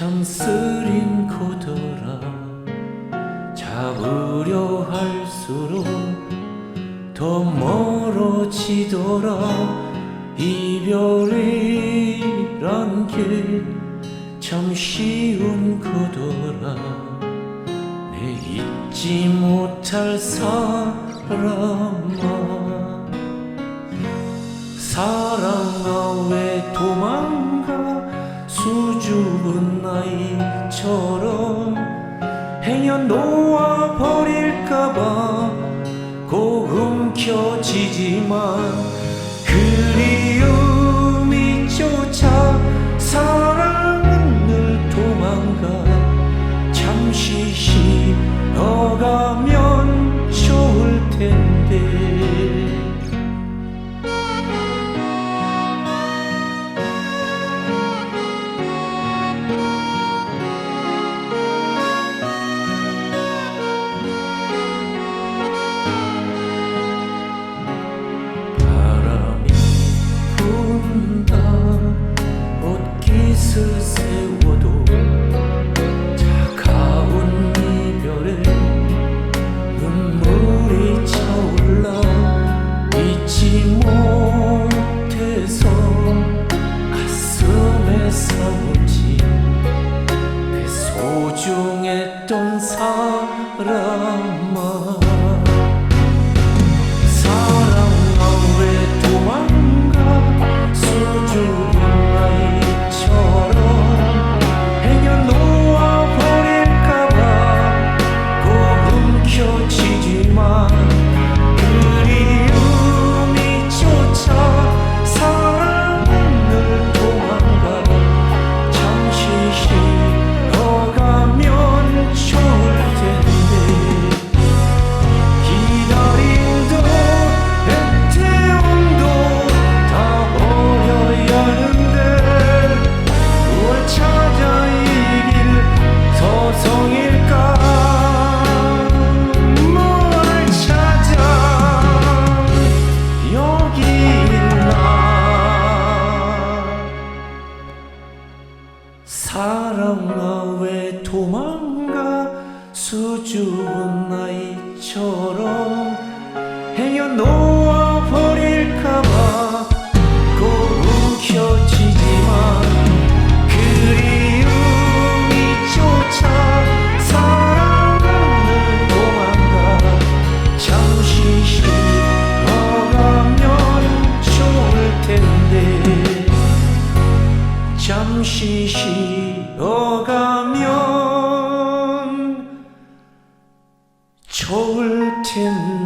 참 쓰린 거더라. 잡으려 할수록 더 멀어지더라. 이별이란 게참 쉬운 거더라. 내 잊지 못할 사람아. 사랑아 왜 도망가 수줍은 나이처럼 행여 놓아 버릴까봐 꼭 움켜쥐지만 사람 왜 도망가 수줍은 나이처럼 天。